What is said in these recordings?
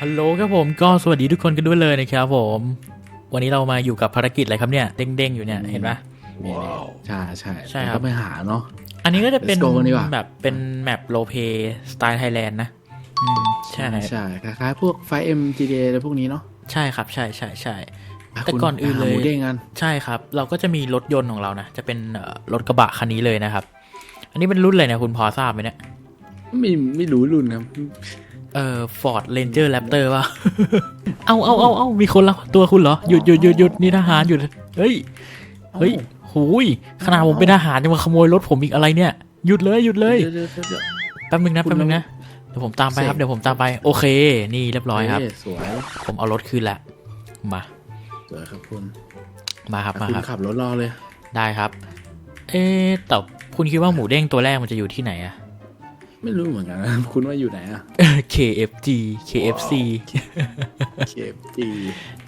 ฮัลโหลครับผมก็สวัสดีทุกคนกันด้วยเลยนะครับผม วันนี้เรามาอยู่กับภารกิจอะไรครับเนี่ยเด้งๆอยู่เนี่ยเห็นปะใช่ใช่ใช่ครับ ก็ไปหาเนาะ อันนี้ก็จะเป็น Let's go กันดีกว่า แบบเป็นแมปโลเ y สไตล์ไทยแลนด์นะอืมใช่ใช่คล้ายๆพวกไฟเอ็มจีเดอะไรพวกนี้เนาะใช่ครับใช่ใช่ใช่ะแต่คุณก่อนอื่นไปหาเลยหมูเด้งกันใช่ครับ เราก็จะมีรถยนต์ของเรานะจะเป็นเอ่อรถกระบะคันนี้เลยนะครับ อันนี้เป็นรุ่นอะไรเนี่ยคุณพอทราบไหมเนี่ยไม่ไม่รู้รุ่นครับ เอ่อฟอร์ดเรนเจอร์แรปเตอร์ป่ะ เอาเอาเอาเอามีคนละตัวคุณเหรอ หยุดหยุดหยุดหยุดนี่ทหารหยุด เฮ้ย เฮ้ยหูยขนาดผมเป็นทหารยังมาขโมยรถผมอีกอะไรเนี่ย หยุดเลยหยุดเลยดี๋วดี๋วดี๋วเดี๋ยวแป๊บนึงนะคุณแป๊บนึงนะ เดี๋ยวผมตามไปครับเสกเดี๋ยวผมตามไป โอเค นี่เรียบร้อยครับเสวย ผมเอารถคืนแล้วมา สวยครับคุณ มาครับ มาคุณครับ ขับรถรอเลย ได้ครับ เอ๊ะแต่คุณคิดว่าหมูเด้งตัวแรกมันจะอยู่ที่ไหนอะ ไม่รู้เหมือนกันนะคุณว่าอยู่ไหนอะ KFG KFC เคฟจี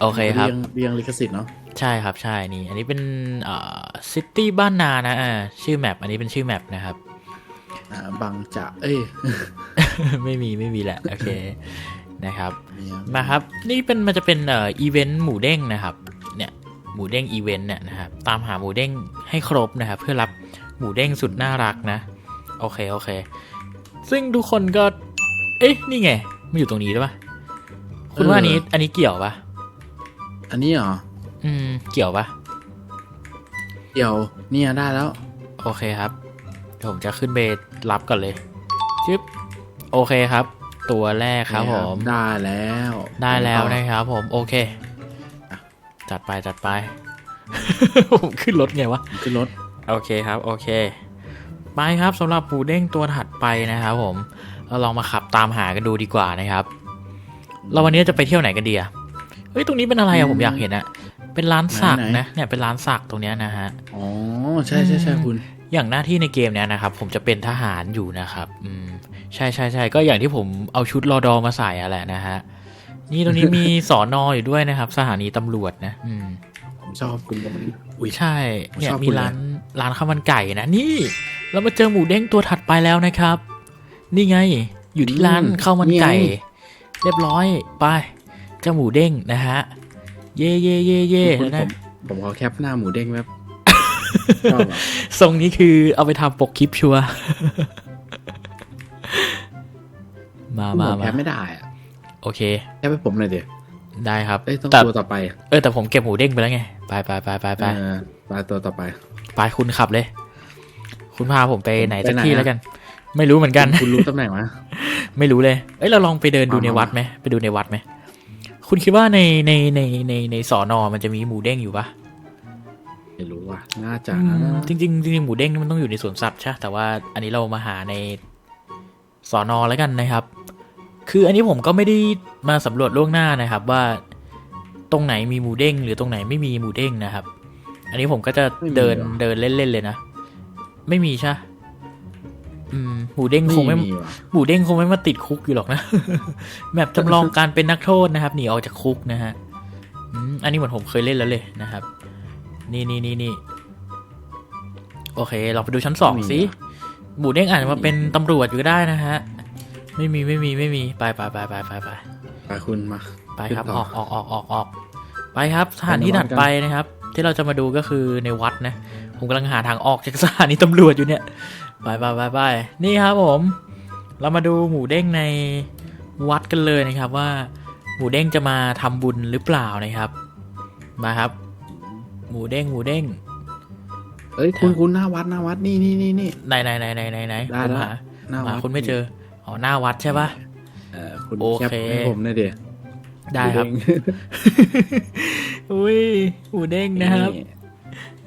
โอเคครับเรียงเรียงลิขสิทธิ์เนาะใช่ครับใช่นี่ อันนี้เป็นเอ่อซิตี้บ้านนานะอ่าชื่อแมปอันนี้เป็นชื่อแมปนะครับอ่าบางจะเอ้ยไม่มีไม่มีแหละโอเคนะครับเนี่ยมาครับ นี่เป็นมันจะเป็นเอ่ออีเวนต์หมูเด้งนะครับ เนี่ยหมูเด้งอีเวนต์เนี่ยนะครับตามหาหมูเด้งให้ครบนะครับ เพื่อรับหมูเด้งสุดน่ารักนะ โอเคโอเค ซึ่งทุกคนก็ เอ๊ะ นี่ไงมันอยู่ตรงนี้ด้วยปะคุณว่าอันนี้ อันนี้เกี่ยวปะอันนี้เหรอ อืม เกี่ยวปะเดี๋ยว เนี่ยได้แล้ว โอเคครับเดี๋ยวผมจะขึ้นไปรับก่อนเลยชึบโอเคครับ ตัวแรกครับผม ได้แล้ว ได้แล้วต่อนะครับผม โอเคอะจัดไปจัดไป ผมขึ้นรถไงวะ ขึ้นรถ โอเคครับ โอเค ไปครับสำหรับปูเด้งตัวถัดไปนะครับผมเราลองมาขับตามหากันดูดีกว่านะครับ เราวันนี้จะไปเที่ยวไหนกันดีอะเฮ้ยตรงนี้เป็นอะไรอะผมอยากเห็นอะเป็นร้านสักนะเนี่ยเป็นร้านสักตรงเนี้ยนะฮะอ๋อใช่ใช่ใช่คุณ อย่างหน้าที่ในเกมเนี้ยนะครับ ผมจะเป็นทหารอยู่นะครับ อืมใช่ใช่ใช่ก็อย่างที่ผมเอาชุดรอดอมาใส่อะแหละนะฮะนี่ตรงนี้มีสอนออยู่ด้วยนะครับ สถานีตำรวจนะ อืม ผมชอบคุณอุ้ยใช่เนี่ยชอบมีคุณเลยร้านร้านข้าวมันไก่นะนี่เรามาเจอหมูเด้งตัวถัดไปแล้วนะครับ นี่ไง อยู่ที่ร้านข้าวมันไก่ เรียบร้อยไปเจ้าหมูเด้งนะฮะ เย่เย่เย่เย่คุณนะผมผมขอแคปหน้าหมูเด้งแป๊บชอบอะทรงนี้คือเอาไปทำปกคลิปชัวร์มาคุณมาบอกแคมาปไม่ได้อะโอเคแคปให้ผมหน่อยเดี๋ยว ได้ครับเอ้ยต้องแต่ตัวต่อไป เออแต่ผมเก็บหมูเด้งไปแล้วไง ไปไปไปไปไปเออไปตัวต่อไป ไปคุณขับเลย คุณพาผมไปไหนไปสักไหนที่อะแล้วกัน ไม่รู้เหมือนกัน คุณรู้ตำแหน่งไหมไม่รู้เลย เอ้ยเราลองไปเดินดูมาในวัดไหมไปดูในวัดไหม คุณคิดว่าในในในในในสอนอมันจะมีหมูเด้งอยู่ปะไม่รู้ว่ะ น่าจะอืมจริงๆจริงๆหมูเด้งนี่มันต้องอยู่ในสวนสัตว์ใช่ แต่ว่าอันนี้เรามาหาในสอนอแล้วกันนะครับ คืออันนี้ผมก็ไม่ได้มาสำรวจล่วงหน้านะครับว่าตรงไหนมีหมูเด้ง หรือตรงไหนไม่มีหมูเด้งนะครับ อันนี้ผมก็จะเดินเดินเล่นๆเลยนะ ไม่มีใช่อืมหมูเด้งคงไม่มีว่ะหมูเด้งคงไม่มาติดคุกอยู่หรอกนะแบบจำลองการเป็นนักโทษนะครับหนีออกจากคุกนะฮะอืมอันนี้เหมือนผมเคยเล่นแล้วเลยนะครับ นี่นี่นี่นี่โอเค เราไปดูชั้นสองสิหมูเด้งอาจจะมาเป็นตำรวจอยู่ก็ได้นะฮะ ไม่มีไม่มีไม่มีไปไปไปไปไปไปไปคุณมาไปครับขึ้นอต่ออกออกออกออกออกไปครับสถานที่ไปในวัถัดดกันไปนะครับ ที่เราจะมาดูก็คือในวัดนะ ผมกำลังหาทางออกจากสถานีตำรวจอยู่เนี่ยไปไปไปไปนี่ครับผม เรามาดูหมูเด้งในวัดกันเลยนะครับว่า หมูเด้งจะมาทำบุญหรือเปล่านะครับมาครับ หมูเด้งหมูเด้งเอ้ยคุณคุณหน้าวัดหน้าวัดนี่นี่นี่นี่ไหนไหนไหนไหนไหนไหนได้ผมแล้วหาหน้าหาวัดคุณไม่เจอ อ๋อหน้าวัดใช่ปะเออคุณโอแคปเคให้ผมหน่อยเดี๋ยวได้ครับ อุ้ยหมูเด้งนะครับ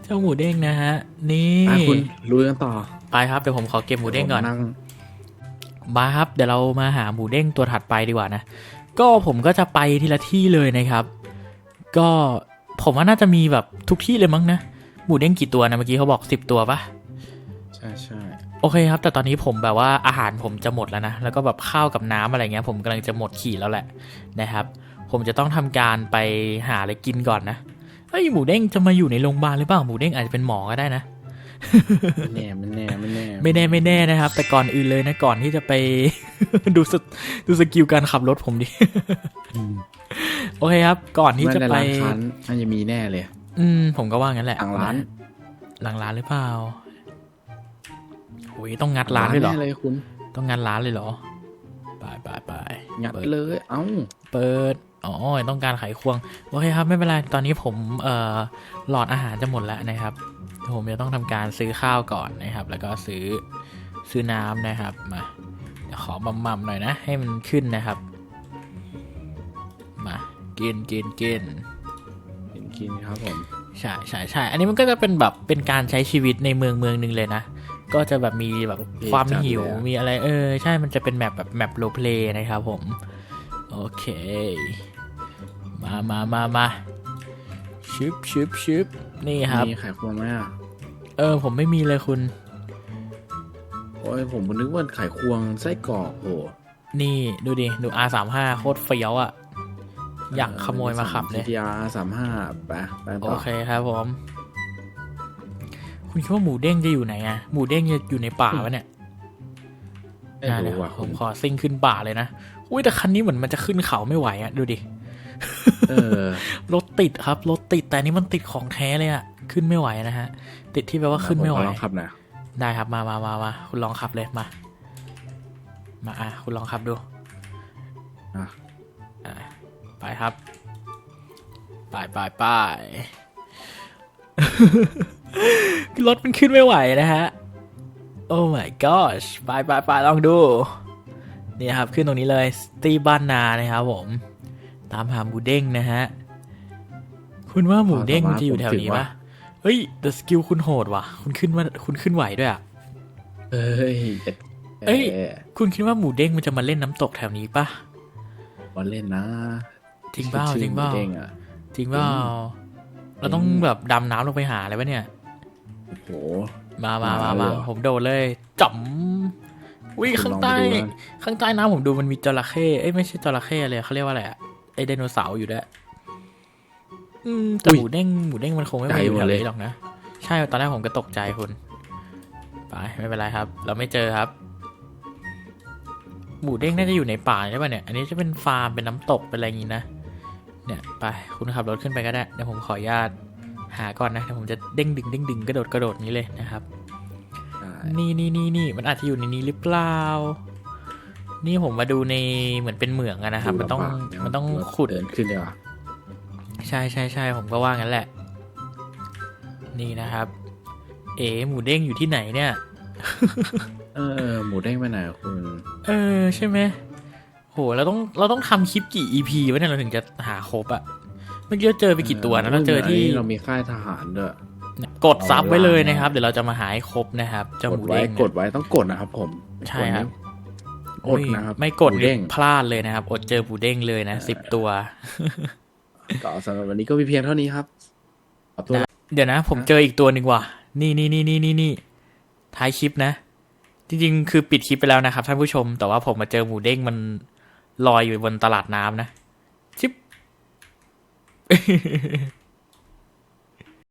เจ้าหมูเด้งนะฮะ นี่อะคุณลุยกันต่อ ไปครับเดี๋ยวผมขอเก็บหมูเด้งก่อนผมนั่งมาครับ เดี๋ยวเรามาหาหมูเด้งตัวถัดไปดีกว่านะ ก็ผมก็จะไปทีละที่เลยนะครับ ก็ผมว่าน่าจะมีแบบทุกที่เลยมั้งนะ หมูเด้งกี่ตัวนะเมื่อกี้เขาบอกสิบตัวปะใช่ใช่ โอเคครับ แต่ตอนนี้ผมแบบว่าอาหารผมจะหมดแล้วนะ แล้วก็แบบข้าวกับน้ำอะไรเงี้ย ผมกำลังจะหมดขีดแล้วแหละนะครับ ผมจะต้องทำการไปหาอะไรกินก่อนนะเฮ้ยหมูเด้งจะมาอยู่ในโรงพยาบาลหรือเปล่าหมูเด้งอาจจะเป็นหมอก็ได้นะไม่แน่ไม่แน่ไม่แน่ไม่แน่ไม่แน่นะครับ แต่ก่อนอื่นเลยนะก่อนที่จะไปดูสดูสกิลการขับรถผมดิอืมโอเคครับ ก่อนที่จะว่าไปในร้านค้าน่าจะมีแน่เลย อืมผมก็ว่างั้นแหละหลังร้าน หลังร้านหรือเปล่าโอ้ยต้องงัดร้านด้วยเหรอแน่เลยคุณต้องงัดร้านเลยเหรอไปไปไปงัดเปิดเลย เอ้า เปิด อ๋อ ต้องการไขควง โอเคครับ ไม่เป็นไร ตอนนี้ผม เอ่อ หลอดอาหารจะหมดแล้วนะครับ ผมจะต้องทำการซื้อข้าวก่อนนะครับ แล้วก็ซื้อ ซื้อน้ำนะครับ มาเดี๋ยวขอบัมมัมๆหน่อยนะ ให้มันขึ้นนะครับ มา กินกินกินเห็นกินครับผม ใช่ใช่ใช่ อันนี้มันก็จะเป็นแบบ เป็นการใช้ชีวิตในเมืองเมืองหนึ่งเลยนะ ก็จะแบบมีแบบโอเคความจัดหิวเลยอะมีอะไร เออ ใช่มันจะเป็นแมปแบบแมปโรเพลย์นะครับผม โอเค มามามามาชึบชึบชึบนี่ครับมีไข่ควงไหมอะเออ ผมไม่มีเลยคุณ โอ้ยผมนึกว่าไข่ควงไส้กรอกโอ้นี่ดูดิ ดู R35 โคตรเฟี้ยวอะ่ะ อยากขโมยมาขับเลยทีอาสามห้าไปไปโอต่อเคครับผม คุณคิดว่าหมูเด้งจะอยู่ไหนอะหมูเด้งจะอยู่ในป่าวะเนี่ยไม่อะเดี๋ยรู้วว่ะผคุมณขอซิ่งขึ้นป่าเลยนะ อุ้ยแต่คันนี้เหมือนมันจะขึ้นเขาไม่ไหวอะดูดิ เออ รถติดครับ รถติดแต่อันนี้มันติดของแท้เลยอะขึ้นไม่ไหวนะฮะ ติดที่แปลว่าขึ้นไม่ไหว ผขอลองขับหน่อยได้ครับมามามามาคุณลองขับเลยมา มาอะคุณลองขับดูอะ อะไปครับ ไปไปไป รถมันขึ้นไม่ไหวนะฮะ โอ้ my gosh ไปไปไปลองดู นี่ครับขึ้นตรงนี้เลยสตีบ้านนานะครับผม ตามหาหมูเด้งนะฮะ คุณว่าหมูเด้งมันจะอยู่แถวนี้ปะเฮ้ยแต่สกิลคุณโหดว่ะ คุณขึ้นมาคุณขึ้นไหวด้วยอะเอ้ยเอ้ย คุณคิดว่าหมูเด้งมันจะมาเล่นน้ำตกแถวนี้ปะบอลเล่นนะจริงเปล่าชื่อจริงเปล่าหมูเด้งอะจริงเปล่าจริงเราต้องแบบดำน้ำลงไปหาอะไรวะเนี่ย โอ้โห มามามามาเลมายเหรอผมโดดเลยจ๋อมวิคุณข้างลองใต้ไปดูนะข้างใต้น้ำผมดูมันมีจระเข้เอ้ยไม่ใช่จระเข้เลยเขาเรียกว่าอะไรอะไอไดโนเสาร์อยู่ด้วยอืมแต่หมูเด้งหมูเด้งมันคงไม่มาอยู่แถวนี้หรอกนะ ใช่ตอนแรกผมก็ตกใจคุณไปไม่เป็นไรครับ เราไม่เจอครับ หมูเด้งน่าจะอยู่ในป่าใช่ป่ะเนี่ย อันนี้จะเป็นฟาร์มเป็นน้ำตกเป็นอะไรอย่างงี้นะ เนี่ยไปคุณขับรถขึ้นไปก็ได้เดี๋ยวผมขออนุญาต หาก่อนนะเดี๋ยวผมจะเด้งดึงเด้งดึงกระโดดกระโดดนี้เลยนะครับใช่นี่นี่นี่นี่มันอาจจะอยู่ในนี้หรือเปล่า นี่ผมมาดูในเหมือนเป็นเหมืองอะนะครับ มันต้องลำบากเยวมันต้องขุดเดินขึ้นเลยว่ะใช่ใช่ใช่ผมก็ว่างั้นแหละ นี่นะครับ เอ๋หมูเด้งอยู่ที่ไหนเนี่ย เออ หมูเด้งไปไหนอะคุณ เออ ใช่ไหมโหเราต้องเราต้องทำคลิปกี่ EP วะเนี่ยเราถึงจะหาครบอะเมื่อกี้เราเจอไปกี่ตัวนะเราเจอที่เรามีค่ายทหารด้วยกดซับไว้เลยนะครับ เดี๋ยวเราจะมาหาให้ครบนะครับเจ้ากหดมูไว้เด้งกดไว้ต้องกดนะครับ ผมใช่ครับกดนะครับไม่กดหมูนี่เด้งพลาดเลยนะครับ อดเจอหมูเด้งเลยนะสิบตัวก็สำหรับวันนี้ก็มีเพียงเท่านี้ครับขอบตัวลาเดี๋ยวนะ ผมเจออีกตัวหนึ่งว่ะ นี่นี่นี่นี่นี่นี่ท้ายคลิปนะ จริงๆ คือปิดคลิปไปแล้วนะครับท่านผู้ชม แต่ว่าผมมาเจอหมูเด้งมันลอยอยู่บนตลาดน้ำนะ 嘿嘿嘿嘿